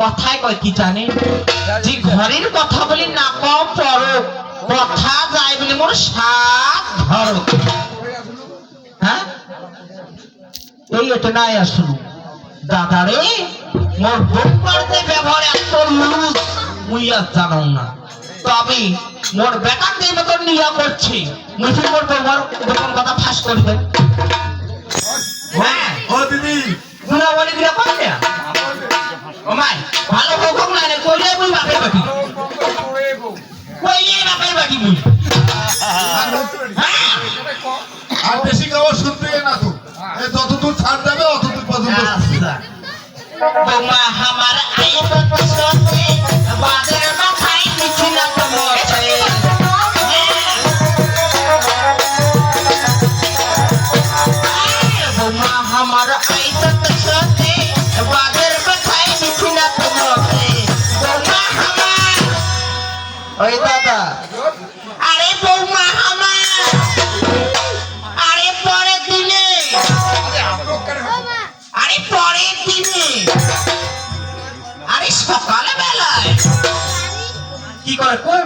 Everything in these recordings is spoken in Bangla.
কথায় কয় কি জানে? যে কথা বলি না, কম পর কথা যায় বলে মোর সাত ধরো এই এটা নাই আসুন। দাদা মোর ব্যবহার এত লুজ মুই আর জানো না। তবে মোর দিয়ে মতন নিয়া করছি। মোর এরকম কথা ফাঁস করবে। হ্যাঁ। ও দিদি। গুণা বলি গুলা ভালো হোক না রে কইলে মুই বাপের বাকি কইলে বাপের মুই। বোমা আমার আইবত সতে বাদের মাথায় কিছু না তো বোমা আমার আইবত সতে বাদের মাথায় কিছু না তো বোমা আমার। ওই দাদা। আরে বৌমা আমার। সকালে বেলায় কি করে? কোন?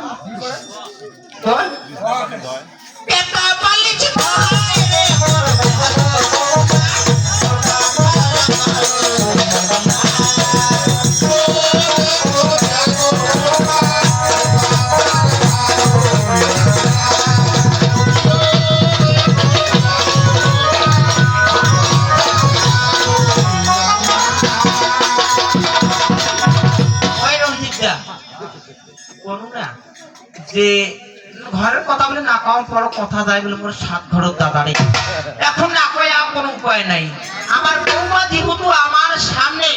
যে ঘরের কথা বলে না কম পর কথা যায় বলে মোর সাত ঘরের দাদারে এখন না কয়ে আর কোনো উপায় নাই। আমার বৌমা যেহেতু আমার সামনে,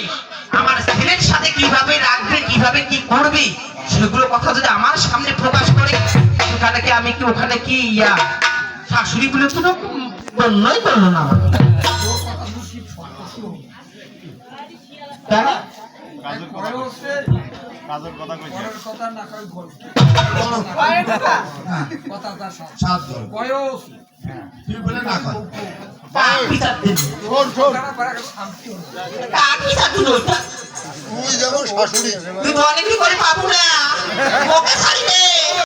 আমার ছেলের সাথে কীভাবে রাখবে, কীভাবে কি করবে, সেগুলো কথা যদি আমার সামনে প্রকাশ করে, সেখানে কি আমি কি ওখানে কি ইয়া? শাশুড়ি বলে তো বললই করল না। আমাকে তাই না? কাজের কথা কইছে। সাত ধর তুই বলে না কর কার বিচার দিন? শোন শোন। কার বিচার দিন ওইটা? তুই যেমন শাশুড়ি। তুই কি করে পাবো না।